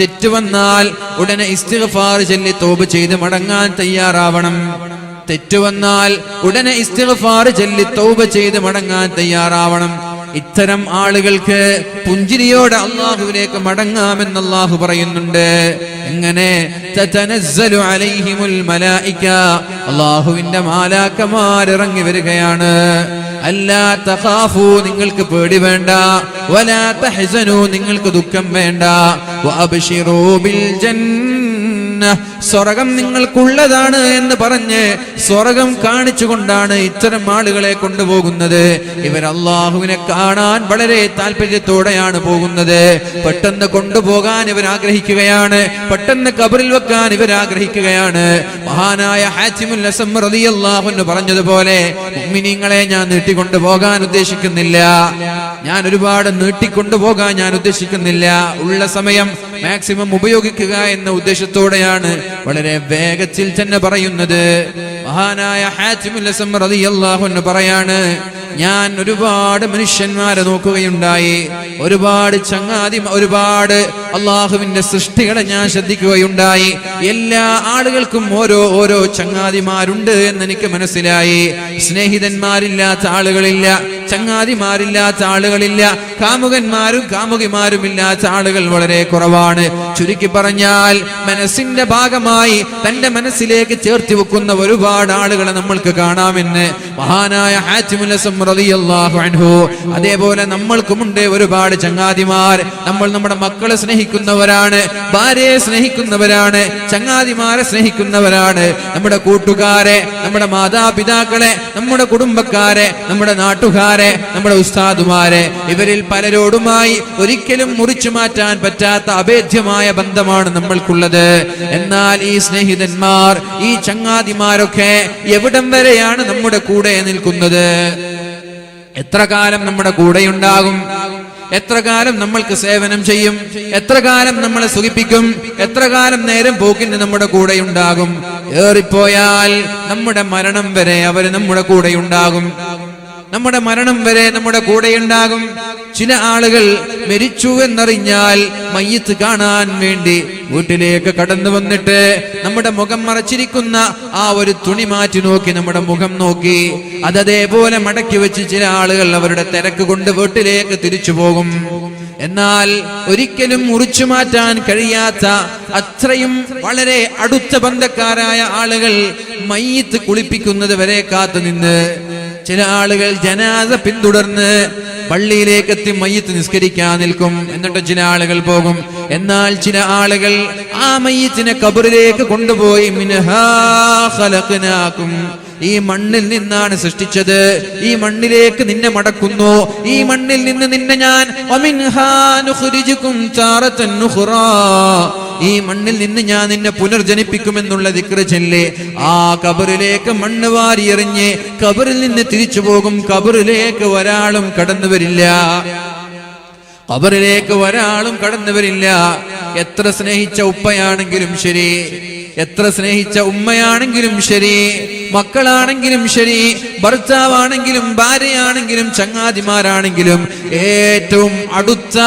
തെറ്റ് വന്നാൽ ഉടനെ ഇസ്തിഗ്ഫാർ ചൊല്ലി തോപ് ചെയ്ത് മടങ്ങാൻ തയ്യാറാവണം. തെറ്റ് വന്നാൽ ഉടനെ ഇസ്തിഗ്ഫാർ ചൊല്ലി തൗബ ചെയ്ത് മടങ്ങാൻ തയ്യാറാവണം. ഇത്തരം ആളുകൾക്ക് പുഞ്ചിരിയോടെ അള്ളാഹുവിലേക്ക് മടങ്ങാമെന്ന് അള്ളാഹു പറയുന്നുണ്ട്. എങ്ങനെ? അലൈഹിമുൽ അള്ളാഹുവിന്റെ മാലാക്കമാരിറങ്ങി വരികയാണ്. അല്ലാ തഖാഫു നിങ്ങൾക്ക് പേടി വേണ്ട. വലാ തഹ്സനു നിങ്ങൾക്ക് ദുഃഖം വേണ്ട. വഅബ്ശിറൂ ബിൽ ജന്ന സ്വർഗം നിങ്ങൾക്കുള്ളതാണ് എന്ന് പറഞ്ഞ് സ്വർഗം കാണിച്ചുകൊണ്ടാണ് ഇത്തരം ആളുകളെ കൊണ്ടുപോകുന്നത്. ഇവർ അള്ളാഹുവിനെ കാണാൻ വളരെ താല്പര്യത്തോടെയാണ് പോകുന്നത്. പെട്ടെന്ന് കൊണ്ടുപോകാൻ ഇവർ ആഗ്രഹിക്കുകയാണ്. പെട്ടെന്ന് കബറിൽ വെക്കാൻ ഇവർ ആഗ്രഹിക്കുകയാണ്. മഹാനായ ഹാച്ചിമുൽ അള്ളാഹു പറഞ്ഞതുപോലെ ഉമ്മിനിങ്ങളെ ഞാൻ നീട്ടിക്കൊണ്ടു പോകാൻ ഉദ്ദേശിക്കുന്നില്ല. ഞാൻ ഒരുപാട് നീട്ടിക്കൊണ്ടു പോകാൻ ഞാൻ ഉദ്ദേശിക്കുന്നില്ല. ഉള്ള സമയം മാക്സിമം ഉപയോഗിക്കുക എന്ന ഉദ്ദേശത്തോടെയാണ് വളരെ വേഗത്തിൽ തന്നെ പറയുന്നത്. മഹാനായ അസം റളിയല്ലാഹു അൻഹു പറയാണ് ഞാൻ ഒരുപാട് മനുഷ്യന്മാരെ നോക്കുകയുണ്ടായി. ഒരുപാട് ചങ്ങാതി ഒരുപാട് അള്ളാഹുവിന്റെ സൃഷ്ടികളെ ഞാൻ ശ്രദ്ധിക്കുകയുണ്ടായി. എല്ലാ ആളുകൾക്കും ഓരോ ഓരോ ചങ്ങാതിമാരുണ്ട് എന്ന് എനിക്ക് മനസ്സിലായി. സ്നേഹിതന്മാരില്ലാത്ത ആളുകളില്ല ചങ്ങാതിമാരില്ലാത്ത ആളുകളില്ല കാമുകന്മാരും കാമുകിമാരും ഇല്ലാത്ത ആളുകൾ വളരെ കുറവാണ്. ചുരുക്കി പറഞ്ഞാൽ മനസ്സിന്റെ ഭാഗമായി തന്റെ മനസ്സിലേക്ക് ചേർത്തി വെക്കുന്ന ഒരുപാട് ആളുകളെ നമ്മൾക്ക് കാണാമെന്ന് മഹാനായ റളിയല്ലാഹു അൻഹു. അതേപോലെ നമ്മൾക്കുമുണ്ട് ഒരുപാട് ചങ്ങാതിമാർ. നമ്മൾ നമ്മുടെ മക്കളെ സ്നേഹിക്കുന്നവരാണ് ഭാര്യയെ സ്നേഹിക്കുന്നവരാണ് ചങ്ങാതിമാരെ സ്നേഹിക്കുന്നവരാണ്. നമ്മുടെ കൂട്ടുകാരെ നമ്മുടെ മാതാപിതാക്കളെ നമ്മുടെ കുടുംബക്കാരെ നമ്മുടെ നാട്ടുകാരെ നമ്മുടെ ഉസ്താദുമാരെ. ഇവരിൽ പലരോടുമായി ഒരിക്കലും മുറിച്ചു മാറ്റാൻ പറ്റാത്ത അഭേദ്യമായ ബന്ധമാണ് നമ്മൾക്കുള്ളത്. എന്നാൽ ഈ സ്നേഹിതന്മാർ ഈ ചങ്ങാതിമാരൊക്കെ എവിടം വരെയാണ് നമ്മുടെ കൂടെ നിൽക്കുന്നത്? എത്ര കാലം നമ്മുടെ കൂടെയുണ്ടാകും? എത്ര കാലം നമ്മൾക്ക് സേവനം ചെയ്യും? എത്ര കാലം നമ്മളെ സുഖിപ്പിക്കും? എത്ര കാലം നേരം പോക്കിന് നമ്മുടെ കൂടെ ഉണ്ടാകും ഏറിപ്പോയാൽ നമ്മുടെ മരണം വരെ അവർ നമ്മുടെ കൂടെ ഉണ്ടാകും നമ്മുടെ മരണം വരെ നമ്മുടെ കൂടെയുണ്ടാകും. ചില ആളുകൾ മരിച്ചു എന്നറിഞ്ഞാൽ മയ്യത്ത് കാണാൻ വേണ്ടി വീട്ടിലേക്ക് കടന്നു വന്നിട്ട് നമ്മുടെ മുഖം മറച്ചിരിക്കുന്ന ആ ഒരു തുണി മാറ്റി നോക്കി നമ്മുടെ മുഖം നോക്കി. അതേപോലെ മടക്കി വെച്ച് ചില ആളുകൾ അവരുടെ തിരക്ക് കൊണ്ട് വീട്ടിലേക്ക് തിരിച്ചു പോകും. എന്നാൽ ഒരിക്കലും മുറിച്ചു മാറ്റാൻ കഴിയാത്ത അത്രയും വളരെ അടുത്ത ബന്ധക്കാരായ ആളുകൾ മയ്യത്ത് കുളിപ്പിക്കുന്നത് വരെ കാത്തു നിന്ന് ചില ആളുകൾ ജനാസ പിന്തുടർന്ന് പള്ളിയിലേക്ക് എത്തി മയ്യത്ത് നിസ്കരിക്കാൻ നിൽക്കും. എന്നിട്ട് ചില ആളുകൾ പോകും. എന്നാൽ ചില ആളുകൾ ആ മയ്യത്തിനെ കബറിലേക്ക് കൊണ്ടുപോയി ഖലഖനാകും. ഈ മണ്ണിൽ നിന്നാണ് സൃഷ്ടിച്ചത്. ഈ മണ്ണിലേക്ക് നിന്നെ മടക്കുന്നു. ഈ മണ്ണിൽ നിന്ന് നിന്നെ ഞാൻ ഈ മണ്ണിൽ നിന്ന് ഞാൻ നിന്നെ പുനർജനിപ്പിക്കുമെന്നുള്ള ദിക്ര ചെല്ലേ ആ കബറിലേക്ക് മണ്ണ് വാരി എറിഞ്ഞ് കബറിൽ നിന്ന് തിരിച്ചു പോകും കബറിലേക്ക് ഒരാളും കടന്നു വരില്ല. കബറിലേക്ക് ഒരാളും കടന്നു വരില്ല. എത്ര സ്നേഹിച്ച ഉപ്പയാണെങ്കിലും ശരി എത്ര സ്നേഹിച്ച ഉമ്മയാണെങ്കിലും ശരി മക്കളാണെങ്കിലും ശരി ഭർത്താവാണെങ്കിലും ഭാര്യയാണെങ്കിലും ചങ്ങാതിമാരാണെങ്കിലും ഏറ്റവും അടുത്ത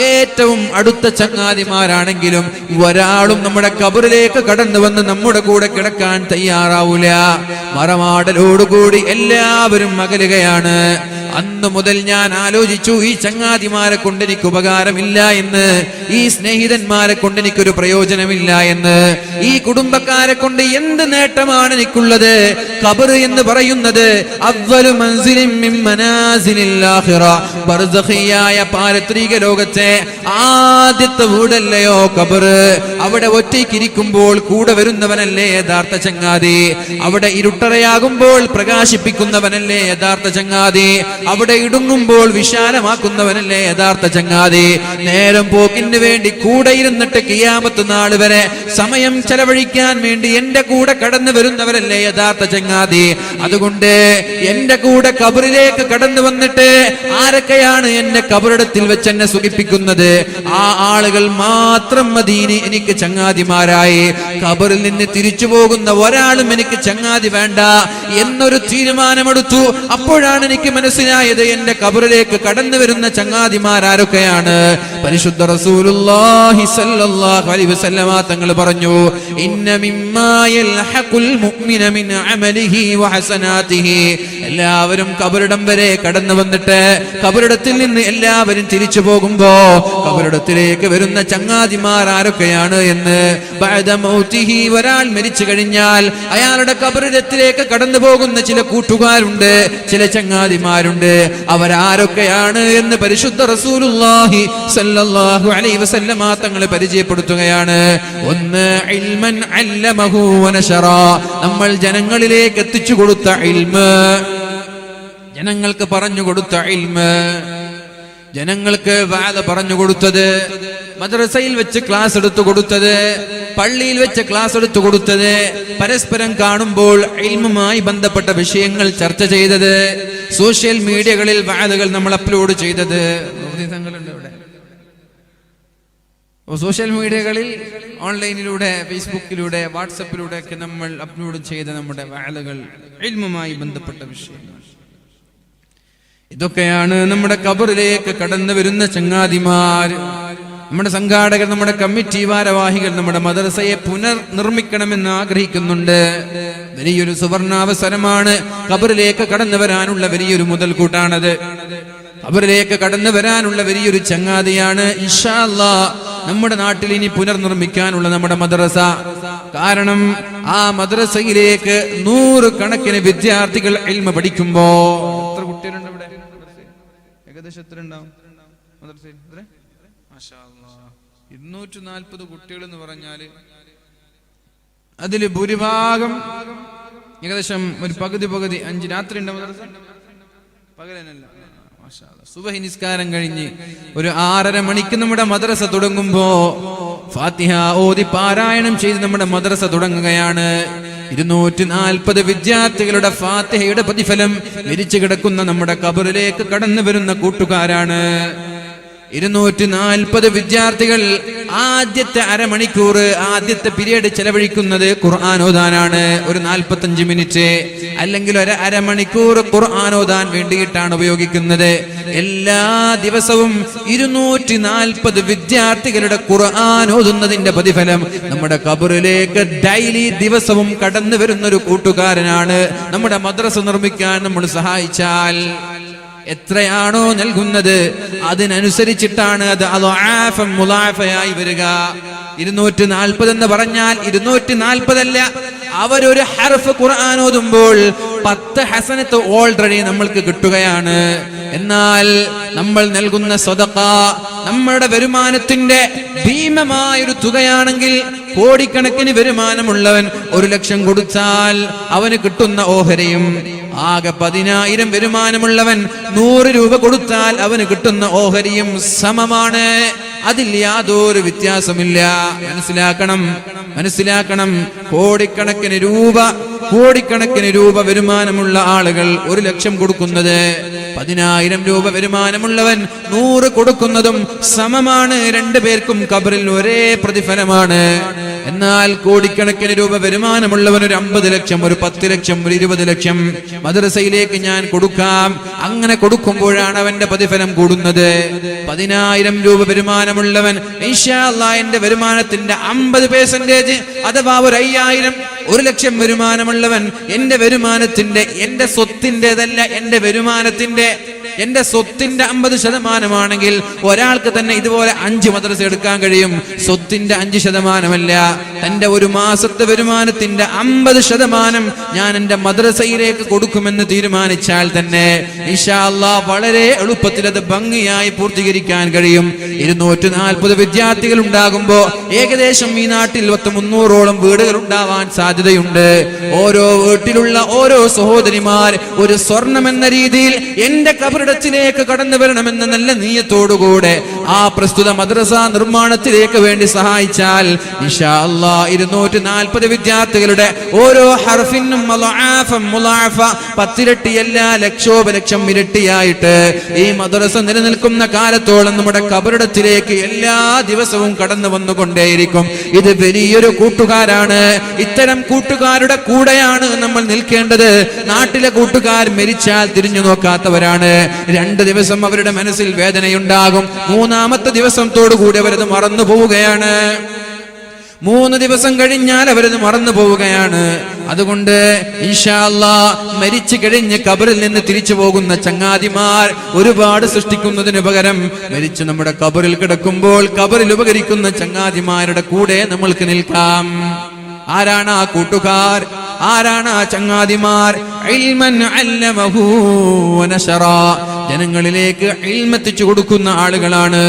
ഏറ്റവും അടുത്ത ചങ്ങാതിമാരാണെങ്കിലും ഒരാളും നമ്മുടെ കബറിലേക്ക് കടന്നു വന്ന് നമ്മുടെ കൂടെ കിടക്കാൻ തയ്യാറാവൂല. മറമാടലോടുകൂടി എല്ലാവരും അകലുകയാണ് അന്ന് മുതൽ ഞാൻ ആലോചിച്ചു ഈ ചങ്ങാതിമാരെ കൊണ്ട് എനിക്ക് ഉപകാരമില്ല എന്ന് ഈ സ്നേഹിതന്മാരെ കൊണ്ട് എനിക്കൊരു പ്രയോജനമില്ല എന്ന് ഈ കുടുംബക്കാരെ കൊണ്ട് എന്ത് നേട്ടമാണ് എനിക്കുള്ളത്? കബർ എന്ന് പറയുന്നത് പാരത്രിക ലോകത്തെ ആദ്യത്തെ വീടല്ലയോ കബർ അവിടെ ഒറ്റയ്ക്കിരിക്കുമ്പോൾ കൂടെ വരുന്നവനല്ലേ യഥാർത്ഥ ചങ്ങാതി? അവിടെ ഇരുട്ടറയാകുമ്പോൾ പ്രകാശിപ്പിക്കുന്നവനല്ലേ യഥാർത്ഥ ചങ്ങാതി? അവിടെ ഇടുങ്ങുമ്പോൾ വിശാലമാക്കുന്നവനല്ലേ യഥാർത്ഥ ചങ്ങാതി? നേരം പോക്കിന് വേണ്ടി കൂടെ ഇരുന്നിട്ട് കിയാമത്ത് നാൾ വരെ സമയം ചെലവഴിക്കാൻ വേണ്ടി എന്റെ കൂടെ കടന്നു വരുന്നവരല്ലേ യഥാർത്ഥ ചങ്ങാതി? അതുകൊണ്ട് എന്റെ കൂടെ കബറിലേക്ക് കടന്നു വന്നിട്ട് ആരൊക്കെയാണ് എന്നെ കബറിടത്തിൽ വെച്ച് എന്നെ സുഖിപ്പിക്കുന്നത്? ആ ആളുകൾ മാത്രം മദീനി എനിക്ക് ചങ്ങാതിമാരായി. കബറിൽ നിന്ന് തിരിച്ചു പോകുന്ന ഒരാളും എനിക്ക് ചങ്ങാതി വേണ്ട എന്നൊരു തീരുമാനമെടുത്തു. അപ്പോഴാണ് എനിക്ക് മനസ്സിലായത് മനസ്സിലായത് എന്റെ കബറിലേക്ക് കടന്നു വരുന്ന ചങ്ങാതിമാരാരൊക്കെയാണ്. പരിശുദ്ധ റസൂലുള്ളാഹി അലൈഹി വസല്ലമ തങ്ങൾ പറഞ്ഞു ഇന്ന യൽഹഖുൽ മുഅ്മിന മിൻ എല്ലാവരും കബറിടം വരെ കടന്നു വന്നിട്ട് കബറിടത്തിൽ നിന്ന് എല്ലാവരും തിരിച്ചു പോകുമ്പോ കബറിടത്തിലേക്ക് വരുന്ന ചങ്ങാതിമാർ ആരൊക്കെയാണ് എന്ന് ഒരാൾ മരിച്ചു കഴിഞ്ഞാൽ അയാളുടെ കബറിടത്തിലേക്ക് കടന്നു പോകുന്ന ചില കൂട്ടുകാരുണ്ട് ചില ചങ്ങാതിമാരുണ്ട്. അവരാരൊക്കെയാണ് എന്ന് പരിശുദ്ധ റസൂലുള്ളാഹി സല്ലല്ലാഹു അലൈഹി വസല്ലമ തങ്ങളെ പരിചയപ്പെടുത്തുകയാണ്. ഒന്ന് ഇൽമൻ അല്ലമഹു വനശറ. നമ്മൾ ജനങ്ങളിലേക്ക് എത്തിച്ചു കൊടുത്ത ഇൽമ്. ജനങ്ങൾക്ക് പറഞ്ഞു കൊടുത്ത ഇൽമ്. ജനങ്ങൾക്ക് വാത പറഞ്ഞു കൊടുത്തത് മദ്രസയിൽ വെച്ച് ക്ലാസ് എടുത്തു കൊടുത്തത് പള്ളിയിൽ വെച്ച് ക്ലാസ് എടുത്തു കൊടുത്തത് പരസ്പരം കാണുമ്പോൾ ഇൽമുമായി ബന്ധപ്പെട്ട വിഷയങ്ങൾ ചർച്ച ചെയ്തത് സോഷ്യൽ മീഡിയകളിൽ വാതകൾ നമ്മൾ അപ്ലോഡ് ചെയ്തത്. സോഷ്യൽ മീഡിയകളിൽ ഓൺലൈനിലൂടെ ഫേസ്ബുക്കിലൂടെ വാട്സപ്പിലൂടെ ഒക്കെ നമ്മൾ അപ്ലോഡ് ചെയ്ത നമ്മുടെ വാലുകൾ ഇൽമുമായി ബന്ധപ്പെട്ട വിഷയങ്ങൾ ഇതൊക്കെയാണ് നമ്മുടെ കബറിലേക്ക് കടന്നു വരുന്ന ചങ്ങാതിമാർ നമ്മുടെ സംഘാടകർ നമ്മുടെ കമ്മിറ്റി ഭാരവാഹികൾ നമ്മുടെ മദ്രസയെ പുനർനിർമ്മിക്കണമെന്ന് ആഗ്രഹിക്കുന്നുണ്ട്. വലിയൊരു സുവർണാവസരമാണ് കബറിലേക്ക് കടന്നു വരാനുള്ള വലിയൊരു മുതൽക്കൂട്ടാണത്. കബറിലേക്ക് കടന്നു വരാനുള്ള വലിയൊരു ചങ്ങാതിയാണ് ഇഷാല്ല നമ്മുടെ നാട്ടിൽ ഇനി പുനർനിർമ്മിക്കാനുള്ള നമ്മുടെ മദ്രസ. കാരണം ആ മദ്രസയിലേക്ക് നൂറ് കണക്കിന് വിദ്യാർത്ഥികൾ എൽമ പഠിക്കുമ്പോ ഏകദേശം എത്ര ഉണ്ടാവും. ഇരുന്നൂറ്റി നാൽപ്പത് കുട്ടികൾ എന്ന് പറഞ്ഞാൽ അതിൽ ഭൂരിഭാഗം ഏകദേശം ഒരു പകുതി പകുതി അഞ്ച് രാത്രി ഉണ്ട് മദ്രസ. സുബഹി നിസ്കാരം കഴിഞ്ഞ് ഒരു ആറര മണിക്ക് നമ്മുടെ മദ്രസ തുടങ്ങുമ്പോ ഫാത്തിഹ ഓതി പാരായണം ചെയ്ത് നമ്മുടെ മദ്രസ തുടങ്ങുകയാണ്. ഇരുന്നൂറ്റി നാൽപ്പത് വിദ്യാർത്ഥികളുടെ ഫാത്തിഹയുടെ പ്രതിഫലം മരിച്ചു കിടക്കുന്ന നമ്മുടെ കബറിലേക്ക് കടന്നു വരുന്ന കൂട്ടുകാരാണ്. ഇരുന്നൂറ്റി നാൽപ്പത് വിദ്യാർത്ഥികൾ ആദ്യത്തെ അരമണിക്കൂർ ആദ്യത്തെ പീരീഡ് ചെലവഴിക്കുന്നത് ഖുർആൻ ഓതാനാണ്. ഒരു നാൽപ്പത്തഞ്ച് മിനിറ്റ്. അല്ലെങ്കിൽ ഒരു അരമണിക്കൂർ ഖുർആൻ ഓതാൻ വേണ്ടിയിട്ടാണ് ഉപയോഗിക്കുന്നത്. എല്ലാ ദിവസവും ഇരുന്നൂറ്റി നാൽപ്പത് വിദ്യാർത്ഥികളുടെ ഖുർആൻ ഓതുന്നതിന്റെ പ്രതിഫലം നമ്മുടെ കബറിലേക്ക് ഡെയിലി ദിവസവും കടന്നു വരുന്ന ഒരു കൂട്ടുകാരനാണ്. നമ്മുടെ മദ്രസ നിർമ്മിക്കാൻ നമ്മൾ സഹായിച്ചാൽ എത്രയാണോ നൽകുന്നത് അതിനനുസരിച്ചിട്ടാണ് അത് അദ്ആഫം മുലാഫയായി വരിക. ഇരുന്നൂറ്റി നാൽപ്പത് എന്ന് പറഞ്ഞാൽ ഇരുന്നൂറ്റി നാൽപ്പതല്ല അവരൊരു ഹർഫ് ഖുർആൻ ഓതുമ്പോൾ പത്ത് ഹസനത്ത് ഓൾറെഡി നമ്മൾക്ക് കിട്ടുകയാണ്. എന്നാൽ നമ്മൾ നൽകുന്ന സ്വതക്ക നമ്മളുടെ വരുമാനത്തിന്റെ ഭീമമായൊരു തുകയാണെങ്കിൽ കോടിക്കണക്കിന് വരുമാനമുള്ളവൻ ഒരു ലക്ഷം കൊടുത്താൽ അവന് കിട്ടുന്ന ഓഹരിയും ആകെ പതിനായിരം വരുമാനമുള്ളവൻ നൂറ് രൂപ കൊടുത്താൽ അവന് കിട്ടുന്ന ഓഹരിയും സമമാണ്. അതിൽ യാതൊരു വ്യത്യാസമില്ല. മനസ്സിലാക്കണം. മനസ്സിലാക്കണം. കോടിക്കണക്കിന് രൂപ കോടിക്കണക്കിന് രൂപ വരുമാനമുള്ള ആളുകൾ ഒരു ലക്ഷം കൊടുക്കുന്നത്. പതിനായിരം രൂപ വരുമാനമുള്ളവൻ നൂറ് കൊടുക്കുന്നതും സമമാണ്. രണ്ടു പേർക്കും കബറിൽ ഒരേ പ്രതിഫലമാണ്. എന്നാൽ കോടിക്കണക്കിന് രൂപ വരുമാനമുള്ളവൻ ഒരു അമ്പത് ലക്ഷം ഒരു പത്ത് ലക്ഷം ഒരു ഇരുപത് ലക്ഷം മദ്രസയിലേക്ക് ഞാൻ കൊടുക്കാം. അങ്ങനെ കൊടുക്കുമ്പോഴാണ് അവന്റെ പ്രതിഫലം കൂടുന്നത്. പതിനായിരം രൂപ വരുമാനമുള്ളവൻ എന്റെ വരുമാനത്തിന്റെ അമ്പത് പേഴ്സന്റേജ് അഥവാ ഒരു അയ്യായിരം ഒരു ലക്ഷം വരുമാനമുള്ളവൻ എന്റെ വരുമാനത്തിന്റെ എന്റെ സ്വത്തിന്റെതല്ല എന്റെ വരുമാനത്തിന്റെ എന്റെ സ്വത്തിന്റെ അമ്പത് ശതമാനമാണെങ്കിൽ ഒരാൾക്ക് തന്നെ ഇതുപോലെ അഞ്ച് മദ്രസ എടുക്കാൻ കഴിയും. സ്വത്തിന്റെ അഞ്ച് ശതമാനമല്ല. തന്റെ ഒരു മാസത്തെ വരുമാനത്തിന്റെ അമ്പത് ശതമാനം ഞാൻ എന്റെ മദ്രസയിലേക്ക് കൊടുക്കുമെന്ന് തീരുമാനിച്ചാൽ തന്നെ ഇൻഷാ അല്ലാ വളരെ എളുപ്പത്തിൽ അത് ഭംഗിയായി പൂർത്തീകരിക്കാൻ കഴിയും. ഇരുന്നൂറ്റി നാൽപ്പത് വിദ്യാർത്ഥികൾ ഉണ്ടാകുമ്പോ ഏകദേശം ഈ നാട്ടിൽ പത്ത് മുന്നൂറോളം വീടുകൾ ഉണ്ടാവാൻ സാധ്യതയുണ്ട്. ഓരോ വീട്ടിലുള്ള ഓരോ സഹോദരിമാർ ഒരു സ്വർണം എന്ന രീതിയിൽ എന്റെ കബറിടത്തിലേക്ക് കടന്നു വരണമെന്ന നല്ല നീയത്തോടുകൂടെ ആ പ്രസ്തുത മദ്രസ നിർമ്മാണത്തിലേക്ക് വേണ്ടി സഹായിച്ചാൽ ഇരുന്നൂറ്റി നാൽപ്പത് വിദ്യാർത്ഥികളുടെ ഓരോ ഹർഫിനും പത്തിരട്ടി എല്ലാ ലക്ഷോപലക്ഷം ഇരട്ടിയായിട്ട് ഈ മദ്രസ നിലനിൽക്കുന്ന കാലത്തോളം നമ്മുടെ കബറിടത്തിലേക്ക് എല്ലാ ദിവസവും കടന്നു വന്നുകൊണ്ടേയിരിക്കും. ഇത് വലിയൊരു കൂട്ടുകാരാണ്. ഇത്തരം കൂട്ടുകാരുടെ കൂടെയാണ് നമ്മൾ നിൽക്കേണ്ടത്. നാട്ടിലെ കൂട്ടുകാർ മരിച്ചാൽ തിരിഞ്ഞു നോക്കാത്തവരാണ്. രണ്ട് ദിവസം അവരുടെ മനസ്സിൽ വേദനയുണ്ടാകും. മൂന്നാമത്തെ ദിവസത്തോടു കൂടി അവരത് മറന്നു പോവുകയാണ്. മൂന്ന് ദിവസം കഴിഞ്ഞാൽ അവരത് മറന്നു പോവുകയാണ്. അതുകൊണ്ട് ഇൻഷാ അല്ലാ മരിച്ചു കഴിഞ്ഞ് കബറിൽ നിന്ന് തിരിച്ചു പോകുന്ന ചങ്ങാതിമാർ ഒരുപാട് സൃഷ്ടിക്കുന്നതിന് പകരം മരിച്ചു നമ്മുടെ കബറിൽ കിടക്കുമ്പോൾ കബറിൽ ഉപകരിക്കുന്ന ചങ്ങാതിമാരുടെ കൂടെ നമ്മൾക്ക് നിൽക്കാം. ആരാണ് ആ കൂട്ടുകാർ? ആരാണ് ആ ചങ്ങാതിമാർ. ജനങ്ങളിലേക്ക് ഇൽമെത്തിച്ചു കൊടുക്കുന്ന ആളുകളാണ്.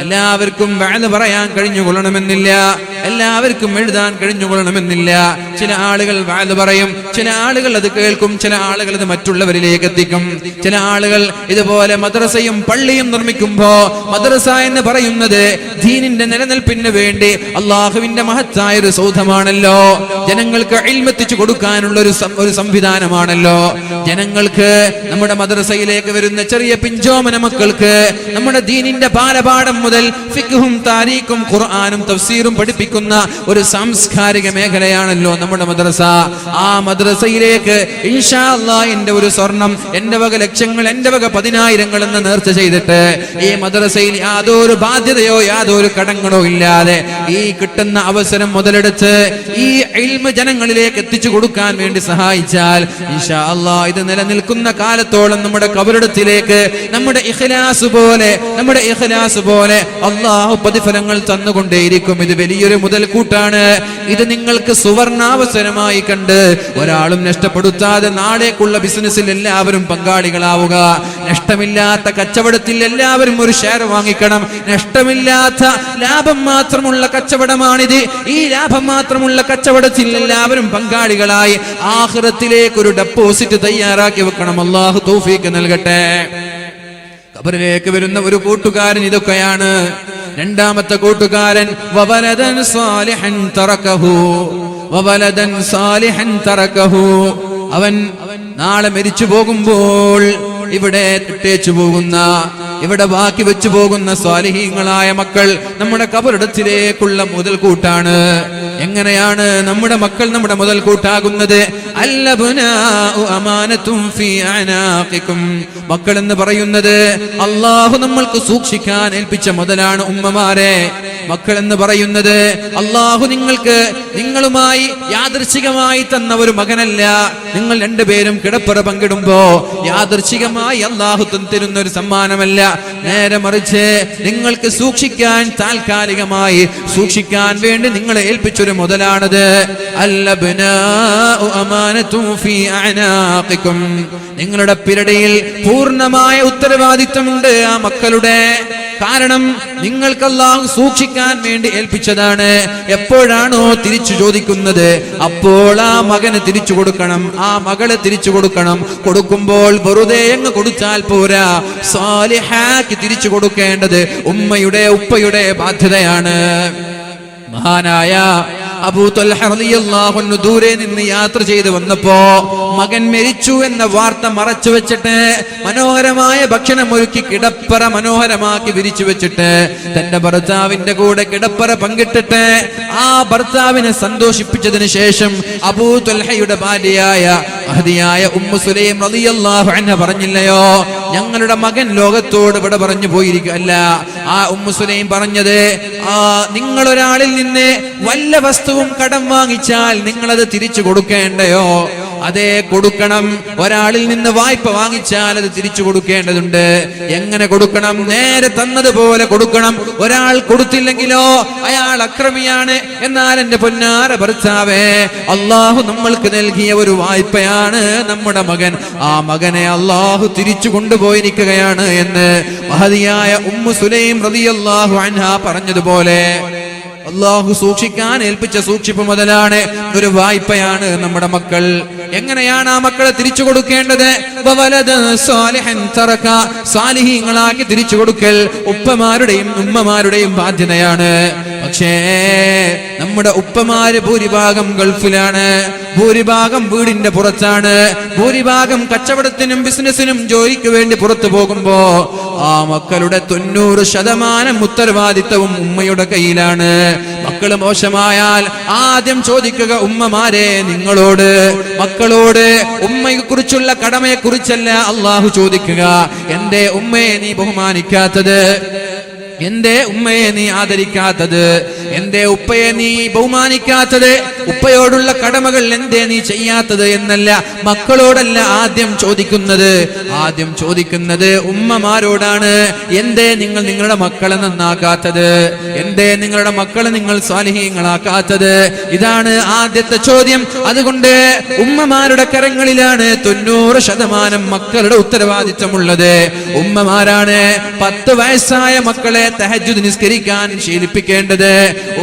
എല്ലാവർക്കും വേദ പറയാൻ കഴിഞ്ഞുകൊള്ളണമെന്നില്ല. എല്ലാവർക്കും എഴുതാൻ കഴിഞ്ഞുകൊള്ളണമെന്നില്ല. ചില ആളുകൾ അത് പറയും ചില ആളുകൾ അത് കേൾക്കും ചില ആളുകൾ അത് മറ്റുള്ളവരിലേക്ക് എത്തിക്കും. ചില ആളുകൾ ഇതുപോലെ മദ്രസയും പള്ളിയും നിർമ്മിക്കുമ്പോ മദ്രസ എന്ന് പറയുന്നത് ദീനിന്റെ നിലനിൽപ്പിന് വേണ്ടി അള്ളാഹുവിന്റെ മഹത്തായ ഒരു സൗധമാണല്ലോ. ജനങ്ങൾക്ക് ഇൽമെത്തിച്ചു കൊടുക്കാനുള്ള ഒരു ഒരു സംവിധാനമാണല്ലോ. ജനങ്ങൾക്ക് നമ്മുടെ മദ്രസയിലേക്ക് വരുന്ന ചെറിയ പിഞ്ചോമന മക്കൾക്ക് നമ്മുടെ ദീനിന്റെ ബാലപാഠം മുതൽ ഫിഖും താരീഖും ഖുർആാനും തഫ്സീറും പഠിപ്പിക്കുന്ന ഒരു സാംസ്കാരിക മേഖലയാണല്ലോ നമ്മുടെ മദ്രസ. ആ മദ്രസയിലേക്ക് ഇൻഷാ അല്ലാ എന്റെ ഒരു സ്വർണം എന്റെ വക ലക്ഷങ്ങൾ എന്റെ വക പതിനായിരങ്ങൾ എന്ന് നേർച്ച ചെയ്തിട്ട് ഈ മദ്രസയിൽ യാതൊരു ബാധ്യതയോ യാതൊരു കടങ്ങളോ ഇല്ലാതെ ഈ കിട്ടുന്ന അവസരം മുതലെടുത്ത് ഈ ഇൽമ ജനങ്ങളിലേക്ക് എത്തിച്ചു കൊടുക്കാൻ വേണ്ടി സഹായിച്ചാൽ ഇൻഷാ അല്ലാ ഇത് നിലനിൽക്കുന്ന കാലത്തോളം നമ്മുടെ കബറിടത്തിലേക്ക് നമ്മുടെ ഇഖ്ലാസ് പോലെ നമ്മുടെ ഇഖ്ലാസ് പോലെ അള്ളാഹു പ്രതിഫലങ്ങൾ തന്നുകൊണ്ടേയിരിക്കും. ഇത് വലിയൊരു മുതൽക്കൂട്ടാണ് ഇത് നിങ്ങൾക്ക് സുവർണാവസരമായി കണ്ട് ഒരാളും നഷ്ടപ്പെടുത്താതെ നാളേക്കുള്ള ബിസിനസ്സിൽ എല്ലാവരും പങ്കാളികളാവുക. നഷ്ടമില്ലാത്ത കച്ചവടത്തിൽ എല്ലാവരും ഒരു ഷെയർ വാങ്ങിക്കണം. നഷ്ടമില്ലാത്ത ലാഭം മാത്രമുള്ള കച്ചവടമാണിത്. ഈ ലാഭം മാത്രമുള്ള കച്ചവടത്തിൽ എല്ലാവരും പങ്കാളികളായി ആഹ്റത്തിലേക്ക് ഒരു ഡെപ്പോസിറ്റ് തയ്യാറാക്കി വെക്കണം. അള്ളാഹു തൗഫീക്ക് നൽകട്ടെ. ഖബറിലേക്ക് വരുന്ന ഒരു കൂട്ടുകാരൻ ഇതൊക്കെയാണ്. രണ്ടാമത്തെ കൂട്ടുകാരൻ വവലദൻ സാലിഹൻ തറക്കഹു വവലദൻ സാലിഹൻ തറക്കഹു. അവൻ നാളെ മരിച്ചു പോകുമ്പോൾ ഇവിടെ ഇട്ടേച്ചു പോകുന്ന ഇവിടെ ബാക്കി വെച്ചു പോകുന്ന സ്വാലിഹീങ്ങളായ മക്കൾ നമ്മുടെ കബറിടത്തിലേക്കുള്ള മുതൽക്കൂട്ടാണ്. എങ്ങനെയാണ് നമ്മുടെ മക്കൾ നമ്മുടെ മുതൽക്കൂട്ടാകുന്നത്? മക്കൾ എന്ന് പറയുന്നത് അള്ളാഹു നമ്മൾക്ക് സൂക്ഷിക്കാൻ ഏൽപ്പിച്ച മുതലാണ് ഉമ്മമാരെ. മക്കൾ എന്ന് പറയുന്നത് അള്ളാഹു നിങ്ങൾക്ക് നിങ്ങളുമായി യാദൃശികമായി തന്ന ഒരു മകനല്ല. നിങ്ങൾ രണ്ടുപേരും കിടപ്പറ പങ്കിടുമ്പോ യാദൃശികമായി അള്ളാഹു തരുന്ന ഒരു സമ്മാനമല്ല. നേരെ മറിച്ച് നിങ്ങൾക്ക് സൂക്ഷിക്കാൻ താൽക്കാലികമായി സൂക്ഷിക്കാൻ വേണ്ടി നിങ്ങളെ ഏൽപ്പിച്ചൊരു മുതലാണത്. അനാഖിക്കും നിങ്ങളുടെ പിരടിയിൽ പൂർണമായ ഉത്തരവാദിത്വമുണ്ട് ആ മക്കളുടെ. കാരണം നിങ്ങൾക്ക് അല്ലാഹു സൂക്ഷിക്കാൻ വേണ്ടി ഏൽപ്പിച്ചതാണ്. എപ്പോഴാണോ തിരിച്ചു ചോദിക്കുന്നത് അപ്പോൾ ആ മകന് തിരിച്ചു കൊടുക്കണം ആ മകളെ തിരിച്ചു കൊടുക്കണം. കൊടുക്കുമ്പോൾ വെറുതെ അങ്ങ് കൊടുത്താൽ പോരാ. സാലിഹാക്കി തിരിച്ചു കൊടുക്കേണ്ടത് ഉമ്മയുടെ ഉപ്പയുടെ ബാധ്യതയാണ്. മഹാനായ ദൂരെ നിന്ന് യാത്ര ചെയ്ത് വന്നപ്പോ മകൻ മരിച്ചു എന്ന വാർത്ത മറച്ചു വെച്ചിട്ട് മനോഹരമായ ഭക്ഷണം ഒരുക്കി കിടപ്പറ മനോഹരമാക്കി വിരിച്ചു വെച്ചിട്ട് തന്റെ ഭർത്താവിന്റെ കൂടെ കിടപ്പറ പങ്കിട്ടിട്ട് ആ ഭർത്താവിനെ സന്തോഷിപ്പിച്ചതിന് ശേഷം അബൂ ത്വൽഹയുടെ ഭാര്യയായ അഹദിയായ ഉമ്മു സുലൈം റളിയല്ലാഹു അൻഹ പറഞ്ഞില്ലയോ ഞങ്ങളുടെ മകൻ ലോകത്തോട് ഇവിടെ പറഞ്ഞു പോയിരിക്കല്ല ആ ഉമ്മു സുലൈം പറഞ്ഞത് ആ നിങ്ങൾ ഒരാളിൽ നിന്ന് വല്ല വസ്തുവും കടം വാങ്ങിച്ചാൽ നിങ്ങളത് തിരിച്ചു കൊടുക്കേണ്ടയോ? അതെ കൊടുക്കണം. ഒരാളിൽ നിന്ന് വായ്പ വാങ്ങിച്ചാൽ അത് തിരിച്ചു കൊടുക്കേണ്ടതുണ്ട്. എങ്ങനെ കൊടുക്കണം? നേരെ തന്നതുപോലെ കൊടുക്കണം. ഒരാൾ കൊടുത്തില്ലെങ്കിലോ അയാൾ അക്രമിയാണ്. എന്നാൽ എന്റെ പൊന്നാര ഭർത്താവേ അള്ളാഹു നമ്മൾക്ക് നൽകിയ ഒരു വായ്പയാണ് നമ്മുടെ മകൻ. ആ മകനെ അള്ളാഹു തിരിച്ചു കൊണ്ടുപോയിരിക്കുകയാണ് എന്ന് മഹതിയായ ഉമ്മു സുലൈം റളിയല്ലാഹു അൻഹ പറഞ്ഞതുപോലെ അള്ളാഹു സൂക്ഷിക്കാൻ ഏൽപ്പിച്ച സൂക്ഷിപ്പ് മുതലാണ് ഒരു വായ്പയാണ് നമ്മുടെ മക്കൾ. എങ്ങനെയാണ് ആ മക്കളെ തിരിച്ചു കൊടുക്കേണ്ടത്. സ്വാലിഹീങ്ങളാക്കി തിരിച്ചു കൊടുക്കൽ ഉപ്പമാരുടെയും ഉമ്മമാരുടെയും ബാധ്യതയാണ് പക്ഷേ നമ്മുടെ ഉപ്പമാര് ഭൂരിഭാഗം ഗൾഫിലാണ്. ഭൂരിഭാഗം വീടിന്റെ പുറത്താണ്. ഭൂരിഭാഗം കച്ചവടത്തിനും ബിസിനസിനും ജോലിക്ക് വേണ്ടി പുറത്തു പോകുമ്പോ ആ മക്കളുടെ തൊണ്ണൂറ് ശതമാനം ഉത്തരവാദിത്തവും ഉമ്മയുടെ കയ്യിലാണ്. മക്കൾ മോശമായാൽ ആദ്യം ചോദിക്കുക ഉമ്മമാരെ നിങ്ങളോട്. മക്കളോട് ഉമ്മയെ കുറിച്ചുള്ള കടമയെ കുറിച്ചല്ല അള്ളാഹു ചോദിക്കുക. എന്റെ ഉമ്മയെ നീ ബഹുമാനിക്കാത്തത്? എന്റെ ഉമ്മയെ നീ ആദരിക്കാത്തത്? എന്റെ ഉപ്പയെ നീ ബഹുമാനിക്കാത്തത്? ഉപ്പയോടുള്ള കടമകൾ എന്തേ നീ ചെയ്യാത്തത് എന്നല്ല മക്കളോടല്ല ആദ്യം ചോദിക്കുന്നത്. ആദ്യം ചോദിക്കുന്നത് ഉമ്മമാരോടാണ്. എന്തേ നിങ്ങൾ നിങ്ങളുടെ മക്കളെ നന്നാക്കാത്തത്? എന്തേ നിങ്ങളുടെ മക്കളെ നിങ്ങൾ സ്വാലിഹീങ്ങളാക്കാത്തത് ഇതാണ് ആദ്യത്തെ ചോദ്യം. അതുകൊണ്ട് ഉമ്മമാരുടെ കരങ്ങളിലാണ് തൊണ്ണൂറ് ശതമാനം മക്കളുടെ ഉത്തരവാദിത്തമുള്ളത്. ഉമ്മമാരാണ് പത്ത് വയസ്സായ മക്കളെ തഹജുദ് നിസ്കരിക്കാൻ ശീലിപ്പിക്കേണ്ടത്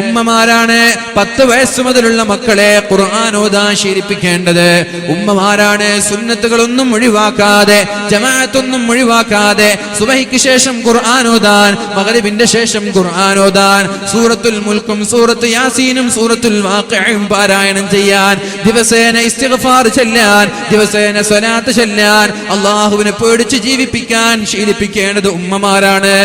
ഉമ്മമാരാണ്. പത്ത് വയസ്സ് മുതലുള്ള മക്കളെ ഖുർആൻ ഓതാൻ ശീലിപ്പിക്കേണ്ടത് ഉമ്മമാരാണ്. സുന്നത്തുകളൊന്നും ഒഴിവാക്കാതെ ജമാഅത്തൊന്നും ഒഴിവാക്കാതെ സുബഹിക്ക് ശേഷം ഖുർആൻ ഓതാൻ മഗ്രിബിന്റെ ശേഷം ഖുർആൻ ഓതാൻ സൂറത്തുൽ മുൽക്കും സൂറത്ത് യാസീനും സൂറത്തുൽ വാക്കയും പാരായണം ചെയ്യാൻ ദിവസേന ഇസ്തിഗ്ഫാർ ചെല്ലാൻ ദിവസേന സ്വലാത്ത് ചെല്ലാൻ അള്ളാഹുവിനെ പേടിച്ച് ജീവിപ്പിക്കാൻ ശീലിപ്പിക്കേണ്ടത് ഉമ്മമാരാണ്.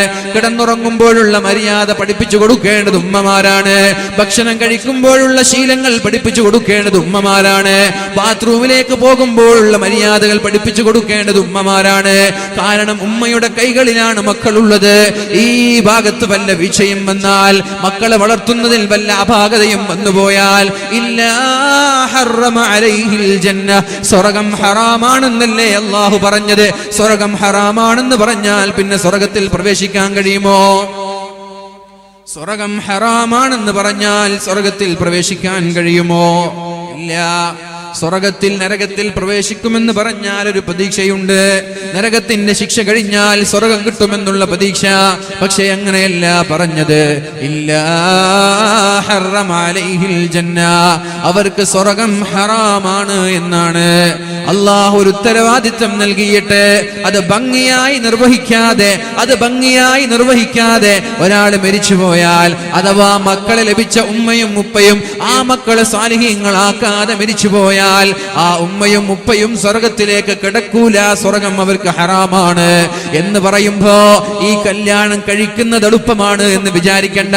കിടന്നുറങ്ങുമ്പോഴുള്ള മര്യാദ പഠിപ്പിച്ചു കൊടുക്കേണ്ടത് ഉമ്മമാരാണ്. ഭക്ഷണം കഴിക്കുമ്പോഴുള്ള ശീലങ്ങൾ പഠിപ്പിച്ചു കൊടുക്കേണ്ടത് ഉമ്മമാരാണ്. ബാത്റൂമിലേക്ക് പോകുമ്പോഴുള്ള മര്യാദകൾ പഠിപ്പിച്ചു കൊടുക്കേണ്ടത് ഉമ്മമാരാണ്. കാരണം ഉമ്മയുടെ കൈകളിലാണ് മക്കളുള്ളത്. ഈ ഭാഗത്ത് വല്ല വിഷയം വന്നാൽ മക്കളെ വളർത്തുന്നതിൽ വല്ല അപാകതയും വന്നുപോയാൽ സ്വർഗം ഹറാമാണെന്നല്ലേ അള്ളാഹു പറഞ്ഞത്. സ്വർഗം ഹറാമാണെന്ന് പറഞ്ഞാൽ പിന്നെ സ്വർഗത്തിൽ പ്രവേശിക്കാൻ കഴിയുമോ? സ്വർഗം ഹറാമാണെന്ന് പറഞ്ഞാൽ സ്വർഗത്തിൽ പ്രവേശിക്കാൻ കഴിയുമോ? ഇല്ല. സ്വർഗത്തിൽ നരകത്തിൽ പ്രവേശിക്കുമെന്ന് പറഞ്ഞാൽ ഒരു പ്രതീക്ഷയുണ്ട്. നരകത്തിന്റെ ശിക്ഷ കഴിഞ്ഞാൽ സ്വർഗം കിട്ടുമെന്നുള്ള പ്രതീക്ഷ. പക്ഷെ അങ്ങനെയല്ല പറഞ്ഞത്. ജന്ന. അവർക്ക് സ്വർഗം ഹറാമാണ് എന്നാണ്. അള്ളാഹു ഒരു ഉത്തരവാദിത്വം നൽകിയിട്ട് അത് ഭംഗിയായി നിർവഹിക്കാതെ അത് ഭംഗിയായി നിർവഹിക്കാതെ ഒരാൾ മരിച്ചുപോയാൽ അഥവാ മക്കളെ ലഭിച്ച ഉമ്മയും ഉപ്പയും ആ മക്കളെ സാലിഹ്യങ്ങളാക്കാതെ മരിച്ചുപോയാൽ ആ ഉമ്മയും ഉപ്പയും സ്വർഗത്തിലേക്ക് കിടക്കൂല സ്വർഗം അവർക്ക് ഹറാമാണ് എന്ന് പറയുമ്പോ ഈ കല്യാണം കഴിക്കുന്നത് എളുപ്പമാണ് എന്ന് വിചാരിക്കണ്ട.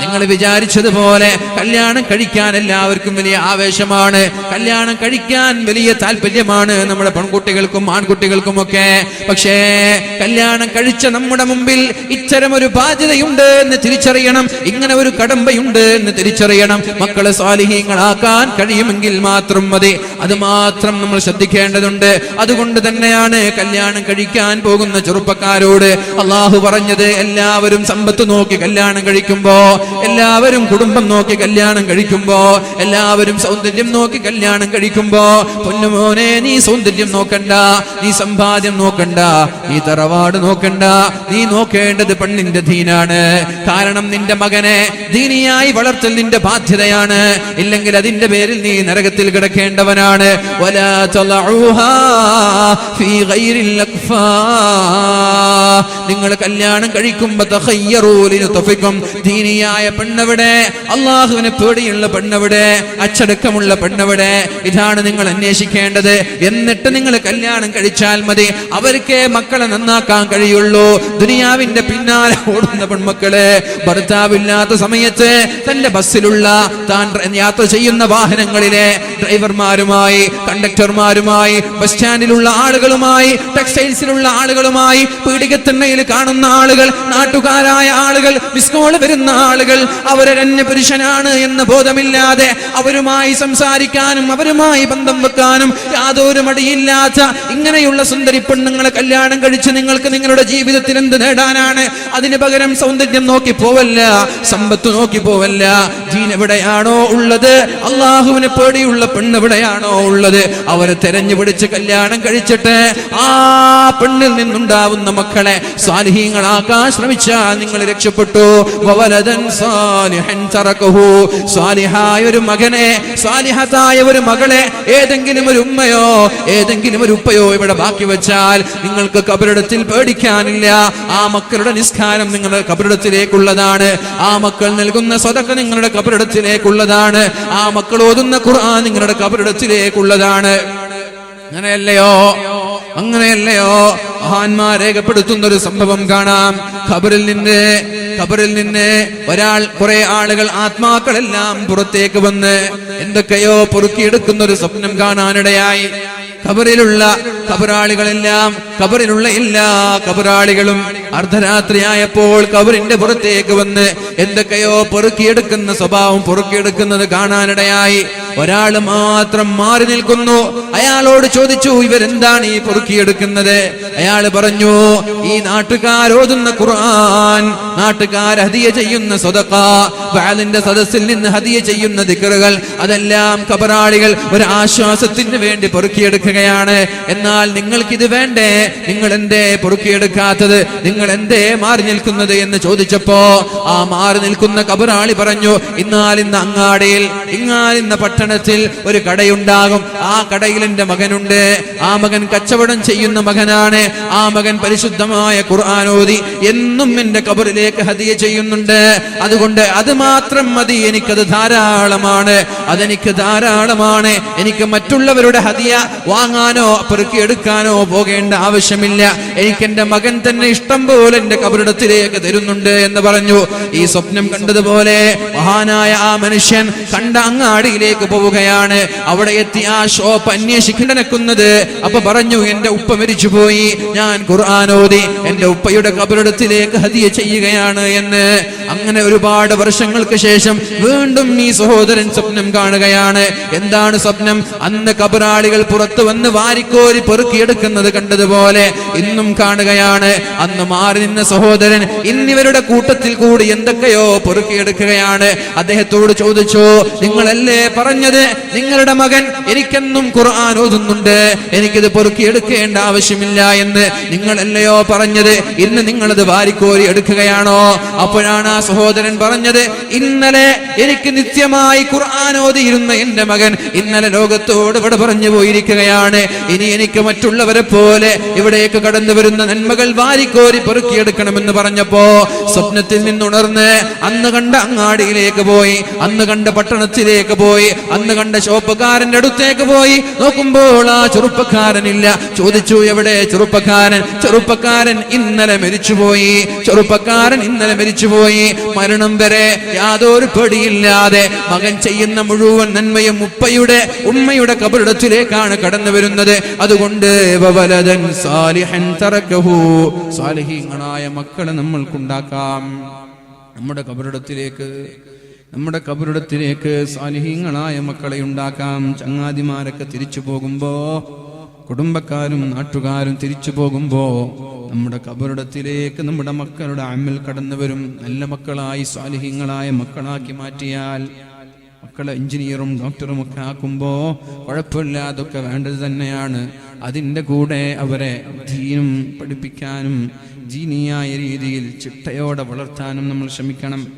നിങ്ങൾ വിചാരിച്ചതുപോലെ കല്യാണം കഴിക്കാൻ എല്ലാവർക്കും വലിയ ആവേശമാണ്. കല്യാണം കഴിക്കാൻ വലിയ താല്പര്യമാണ് നമ്മുടെ പെൺകുട്ടികൾക്കും ആൺകുട്ടികൾക്കും ഒക്കെ പക്ഷേ കല്യാണം കഴിച്ച നമ്മുടെ മുമ്പിൽ ഇത്തരം ഒരു ബാധ്യതയുണ്ട് എന്ന് തിരിച്ചറിയണം. ഇങ്ങനെ ഒരു കടമ്പയുണ്ട് എന്ന് തിരിച്ചറിയണം. മക്കളെ സ്വാലിഹീങ്ങളാക്കാൻ കഴിയുമെങ്കിൽ മാത്രം മതി. അത് മാത്രം നമ്മൾ ശ്രദ്ധിക്കേണ്ടതുണ്ട്. അതുകൊണ്ട് തന്നെയാണ് കല്യാണം കഴിക്കാൻ പോകുന്ന ചെറുപ്പക്കാരോട് അള്ളാഹു പറഞ്ഞത് എല്ലാവരും സമ്പത്ത് നോക്കി കല്യാണം കഴിക്കുമ്പോ എല്ലാവരും കുടുംബം നോക്കി കല്യാണം കഴിക്കുമ്പോ എല്ലാവരും സൗന്ദര്യം നോക്കി കല്യാണം കഴിക്കുമ്പോ പൊന്നുമോനെ നീ സൗന്ദര്യം നോക്കണ്ട നീ സമ്പാദ്യം നോക്കണ്ട നീ തറവാട് നോക്കണ്ട നീ നോക്കേണ്ടത് പെണ്ണിന്റെ ദീനാണ്. കാരണം നിന്റെ മകനെ ദീനിയായി വളർത്തൽ നിന്റെ ബാധ്യതയാണ്. ഇല്ലെങ്കിൽ അതിന്റെ പേരിൽ നീ നരകത്തിൽ കിടക്കേണ്ടവനാണ് അക്ഫാ. നിങ്ങൾ കല്യാണം കഴിക്കുമ്പോ. ദീനിയായ പെണ്ണവിടെ അള്ളാഹുവിനെ പേടിയുള്ള പെണ്ണവിടെ അച്ചടക്കമുള്ള പെണ്ണവിടെ. ഇതാണ് നിങ്ങൾ അന്വേഷിക്കേണ്ടത്. എന്നിട്ട് നിങ്ങൾ കല്യാണം കഴിച്ചാൽ മതി. അവർക്കേ മക്കളെ നന്നാക്കാൻ കഴിയുള്ളൂ. ദുനിയാവിന്റെ പിന്നാലെ ഓടുന്ന പെൺമക്കളെ ഭർത്താവില്ലാത്ത സമയത്ത് തന്റെ ബസ്സിലുള്ള താൻ യാത്ര ചെയ്യുന്ന വാഹനങ്ങളിലെ ഡ്രൈവർമാരുമായി കണ്ടക്ടർമാരുമായി ബസ് സ്റ്റാൻഡിലുള്ള ആളുകളുമായി ടെക്സ്റ്റൈൽസിലുള്ള ആളുകളുമായി പീഡികത്തിണ്ണയിൽ കാണുന്ന ആളുകൾ നാട്ടുകാരായ ആളുകൾ മിസ്കോൾ വരുന്ന ആളുകൾ അവരന്യ പുരുഷനാണ് എന്ന ബോധമില്ലാതെ അവരുമായി സംസാരിക്കാനും അവരുമായി ബന്ധം വെക്കാനും യാതൊരു മടിയില്ലാത്ത ഇങ്ങനെയുള്ള സുന്ദരി പെണ്ണുങ്ങളെ കല്യാണം കഴിച്ച് നിങ്ങൾക്ക് നിങ്ങളുടെ ജീവിതത്തിൽ എന്ത് നേടാനാണ്? അതിന് പകരം സൗന്ദര്യം നോക്കി പോവല്ല സമ്പത്ത് നോക്കി പോവല്ല. ജീൻ എവിടെയാണോ ഉള്ളത്? അള്ളാഹുവിനെ പേടിയുള്ള പെണ്ണ് എവിടെയാണോ ഉള്ളത്? അവരെ തെരഞ്ഞു പിടിച്ച് കല്യാണം കഴിച്ചിട്ട് ആ പെണ്ണിൽ നിന്നുണ്ടാവുന്ന മക്കളെ സ്വാലിഹീങ്ങളാക്കാൻ ശ്രമിച്ചാൽ നിങ്ങൾ രക്ഷപ്പെട്ടു. സ്വാലിഹായ ഒരു മകനെ സ്വാലിഹത്തായ ഒരു മകളെ ഏതെങ്കിലും ഒരു ഉമ്മയോ ഏതെങ്കിലും ഒരു ഉപ്പയോ ഇവിടെ ബാക്കി വെച്ചാൽ നിങ്ങൾക്ക് കബറിടത്തിൽ പേടിക്കാനില്ല. ആ മക്കളുടെ നിസ്കാരം നിങ്ങളുടെ കബറിടത്തിലേക്കുള്ളതാണ്. ആ മക്കൾ നൽകുന്ന സ്വതക്ക നിങ്ങളുടെ കബറിടത്തിലേക്കുള്ളതാണ്. ആ മക്കൾ ഓതുന്ന ഖുർആൻ നിങ്ങളുടെ കബറിടത്തിലേക്കുള്ളതാണ് അങ്ങനെയല്ലയോ? അങ്ങനെയല്ലയോ? മഹാന്മാർ രേഖപ്പെടുത്തുന്ന ഒരു സംഭവം കാണാം. ഖബറിൽ നിന്ന് ഖബറിൽ നിന്ന് ഒരാൾ കുറെ ആളുകൾ ആത്മാക്കളെല്ലാം പുറത്തേക്ക് വന്ന് എന്തൊക്കെയോ പൊറുക്കിയെടുക്കുന്ന ഒരു സ്വപ്നം കാണാനിടയായി. ഖബറിലുള്ള ഖബറാളികളെല്ലാം ഖബറിലുള്ള എല്ലാ ഖബറാളികളും അർദ്ധരാത്രിയായപ്പോൾ ഖബറിന്റെ പുറത്തേക്ക് വന്ന് എന്തൊക്കെയോ പൊറുക്കിയെടുക്കുന്ന സ്വഭാവം പൊറുക്കിയെടുക്കുന്നത് കാണാനിടയായി. ഒരാൾ മാത്രം മാറി നിൽക്കുന്നു. അയാളോട് ചോദിച്ചു ഇവരെന്താണ് ഈ പൊറുക്കിയെടുക്കുന്നത്? അയാൾ പറഞ്ഞു ഈ നാട്ടുകാരോതുന്ന ഖുർആൻ നാട്ടുകാർ ഹദിയ ചെയ്യുന്ന സ്വതക്ക ബാലിന്റെ സദസ്സിൽ നിന്ന് ഹദിയ ചെയ്യുന്ന ദിക്കറുകൾ അതെല്ലാം കബറാളികൾ ഒരു ആശ്വാസത്തിന് വേണ്ടി പൊറുക്കിയെടുക്കുകയാണ്. എന്നാൽ നിങ്ങൾക്കിത് വേണ്ടേ? നിങ്ങൾ എന്തേ പൊറുക്കിയെടുക്കാത്തത്? നിങ്ങൾ എന്തേ മാറി നിൽക്കുന്നത്? എന്ന് ചോദിച്ചപ്പോ ആ മാറി നിൽക്കുന്ന കബറാളി പറഞ്ഞു ഇന്നാലിന്ന് അങ്ങാടിയിൽ ഇങ്ങാലിന്ന് ഇന്ന പട്ടണത്തിൽ ഒരു കടയുണ്ടാകും. ആ കടയിൽ എന്റെ മകനുണ്ട്. ആ മകൻ കച്ചവടം ചെയ്യുന്ന മകനാണ്. ആ മകൻ പരിശുദ്ധമായ ഖുർആൻ ഓതി. എന്നും എന്റെ കബറിലേക്ക് ഹദിയ ചെയ്യുന്നുണ്ട്. അതുകൊണ്ട് അത് മാത്രം മതി. എനിക്കത് ധാരാളമാണ്. അതെനിക്ക് ധാരാളമാണ്. എനിക്ക് മറ്റുള്ളവരുടെ ഹതിയ വാങ്ങാനോ പെറുക്കിയെടുക്കാനോ പോകേണ്ട ആവശ്യമില്ല. എനിക്ക് എന്റെ മകൻ തന്നെ ഇഷ്ടം പോലെ എന്റെ കബറിടത്തിലേക്ക് തരുന്നുണ്ട് എന്ന് പറഞ്ഞു. ഈ സ്വപ്നം കണ്ടതുപോലെ മഹാനായ ആ മനുഷ്യൻ കണ്ട അങ്ങാടിയിലേക്ക് പോവുകയാണ്. അവിടെ എത്തി ആ ഷോപ്പ് അന്വേഷിക്കണ്ടനക്കുന്നത് അപ്പൊ പറഞ്ഞു എന്റെ ഉപ്പ മരിച്ചു പോയി ഞാൻ ഖുർആാനോദി എന്റെ ഉപ്പയുടെ കബറിടത്തിലേക്ക് ഹതിയ ചെയ്യുകയാണ് എന്ന്. അങ്ങനെ ഒരുപാട് വർഷങ്ങൾക്ക് ശേഷം വീണ്ടും ഈ സഹോദരൻ സ്വപ്നം കാണുകയാണ്. എന്താണ് സ്വപ്നം? അന്ന് കബറാളികൾ പുറത്തു വന്ന് വാരിക്കോരി പെറുക്കിയെടുക്കുന്നത് കണ്ടതുപോലെ ഇന്നും കാണുകയാണ്. അന്ന് മാറി നിന്ന സഹോദരൻ ഇന്നിവരുടെ കൂട്ടത്തിൽ കൂടി എന്തൊക്കെയോ പെറുക്കിയെടുക്കുകയാണ്. അദ്ദേഹത്തോട് ചോദിച്ചു നിങ്ങളല്ലേ പറഞ്ഞത് നിങ്ങളുടെ മകൻ എനിക്കെന്നും ഖുർആൻ ഓതുന്നുണ്ട്. എനിക്കിത് പൊറുക്കിയെടുക്കേണ്ട ആവശ്യമില്ല എന്ന് നിങ്ങളല്ലയോ പറഞ്ഞത്. ഇന്ന് നിങ്ങളത് വാരിക്കോരി എടുക്കുകയാണോ? അപ്പോഴാണ് ആ സഹോദരൻ പറഞ്ഞത് ഇന്നലെ എനിക്ക് നിത്യമായി ഖുർആൻ ഓതിയിരുന്ന എന്റെ മകൻ ഇന്നലെ ലോകത്തോട് ഇവിടെ പറഞ്ഞു പോയിരിക്കുകയാണ്. ഇനി എനിക്ക് മറ്റുള്ളവരെ പോലെ ഇവിടേക്ക് കടന്നു വരുന്ന നന്മകൾ വാരിക്കോരി പെറുക്കിയെടുക്കണമെന്ന് പറഞ്ഞപ്പോ സ്വപ്നത്തിൽ നിന്നുണർന്ന് അന്ന് കണ്ട അങ്ങാടിയിലേക്ക് പോയി അന്ന് കണ്ട പട്ടണത്തിലേക്ക് പോയി അന്ന് കണ്ട ഷോപ്പുകാരന്റെ അടുത്തേക്ക് പോയി. നോക്കുമ്പോൾ ആ ചെറുപ്പക്കാരനില്ല. ചോദിച്ചു എവിടെ ചെറുപ്പക്കാരൻ? ചെറുപ്പക്കാരൻ ഇന്നലെ മരിച്ചുപോയി. ചെറുപ്പക്കാരൻ ഇന്നലെ മരിച്ചുപോയി. മരണം വരെ യാതൊരു പേടിയില്ലാതെ മകൻ ചെയ്യുന്ന മുഴുവൻ നന്മയും ഉപ്പയുടെ ഉമ്മയുടെ കബറിടത്തിലേക്കാണ് കടന്നു വരുന്നത്. അതുകൊണ്ട്. സാലിഹീങ്ങളായ മക്കളെ നമ്മൾക്കുണ്ടാക്കാം. നമ്മുടെ കബറിടത്തിലേക്ക് നമ്മുടെ കബറിടത്തിലേക്ക് സാലിഹീങ്ങളായ മക്കളെ ഉണ്ടാക്കാം. ചങ്ങാതിമാരൊക്കെ തിരിച്ചു പോകുമ്പോ കുടുംബക്കാരും നാട്ടുകാരും തിരിച്ചു പോകുമ്പോ നമ്മുടെ കബറിടത്തിലേക്ക് നമ്മുടെ മക്കളുടെ അമ്മിൽ കടന്നു വരും. നല്ല മക്കളായി സ്വാലിഹ്യങ്ങളായ മക്കളാക്കി മാറ്റിയാൽ മക്കളെ എഞ്ചിനീയറും ഡോക്ടറും ഒക്കെ ആക്കുമ്പോ കുഴപ്പമില്ല അതൊക്കെ വേണ്ടത് തന്നെയാണ്. അതിന്റെ കൂടെ അവരെ ദീനും പഠിപ്പിക്കാനും ജീനിയായ രീതിയിൽ ചിട്ടയോടെ വളർത്താനും നമ്മൾ ശ്രമിക്കണം.